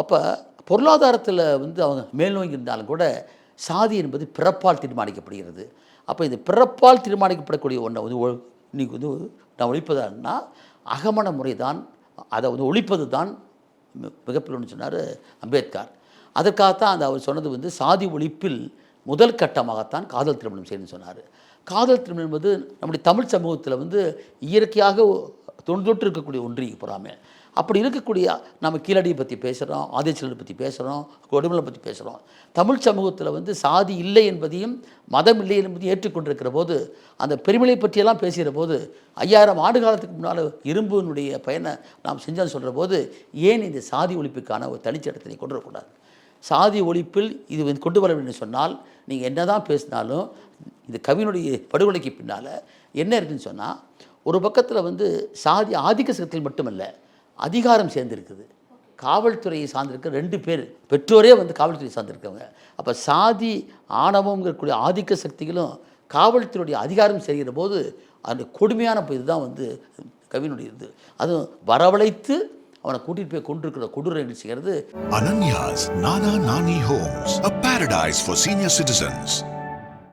அப்போ பொருளாதாரத்தில் வந்து அவங்க மேல்நோங்கி இருந்தாலும் கூட சாதி என்பது பிறப்பால் தீர்மானிக்கப்படுகிறது. அப்போ இந்த பிறப்பால் தீர்மானிக்கப்படக்கூடிய ஒன்றை வந்து இன்றைக்கி வந்து நான் ஒழிப்பதான்னா அகமண முறை தான் அதை வந்து ஒழிப்பது தான் மி- மிகப்பெரியன்னு சொன்னார் அம்பேத்கர். அதற்காகத்தான் அந்த அவர் சொன்னது வந்து சாதி ஒழிப்பில் முதல் கட்டமாகத்தான் காதல் திருமணம் செய்யணும்னு சொன்னார். காதல் திருமணம் என்பது நம்முடைய தமிழ் சமூகத்தில் வந்து இயற்கையாக தொன்று தொட்டு இருக்கக்கூடிய ஒன்றிய பொறாமை. அப்படி இருக்கக்கூடிய நம்ம கீழடியை பற்றி பேசுகிறோம் ஆதிச்சலரை பற்றி பேசுகிறோம் கொடுமலை பற்றி பேசுகிறோம் தமிழ் சமூகத்தில் வந்து சாதி இல்லை என்பதையும் மதம் இல்லை என்பதையும் ஏற்றுக்கொண்டிருக்கிற போது அந்த பெருமிளை பற்றியெல்லாம் பேசுகிற போது ஐயாயிரம் ஆண்டு காலத்துக்கு முன்னால் இரும்புனுடைய பயனை நாம் செஞ்சோன்னு சொல்கிற போது ஏன் இந்த சாதி ஒழிப்புக்கான ஒரு தனிச்சட்டத்தினை கொண்டு வரக்கூடாது? சாதி ஒழிப்பில் இது வந்து கொண்டு வர வேண்டும் சொன்னால் நீங்கள் என்ன தான் பேசினாலும் இந்த கவினுடைய படுகொலைக்கு பின்னால் என்ன இருக்குதுன்னு சொன்னால் ஒரு பக்கத்தில் வந்து சாதி ஆதிக்க சக்தியில் மட்டுமல்ல அதிகாரம் சேர்ந்துருக்குது. காவல்துறையை சார்ந்திருக்க ரெண்டு பேர் பெற்றோரே வந்து காவல்துறையை சார்ந்திருக்கவங்க. அப்போ சாதி ஆணவங்கிறக்கூடிய ஆதிக்க சக்திகளும் காவல்துறையுடைய அதிகாரம் செய்கிற போது அந்த கொடுமையான இதுதான் வந்து கவினுடைய இது. அதுவும் வரவழைத்து அவனை கூட்டிகிட்டு போய் கொண்டிருக்கிற கொடூர நிகழ்ச்சிங்கிறது Ananya's Nana Nani homes a paradise for senior citizens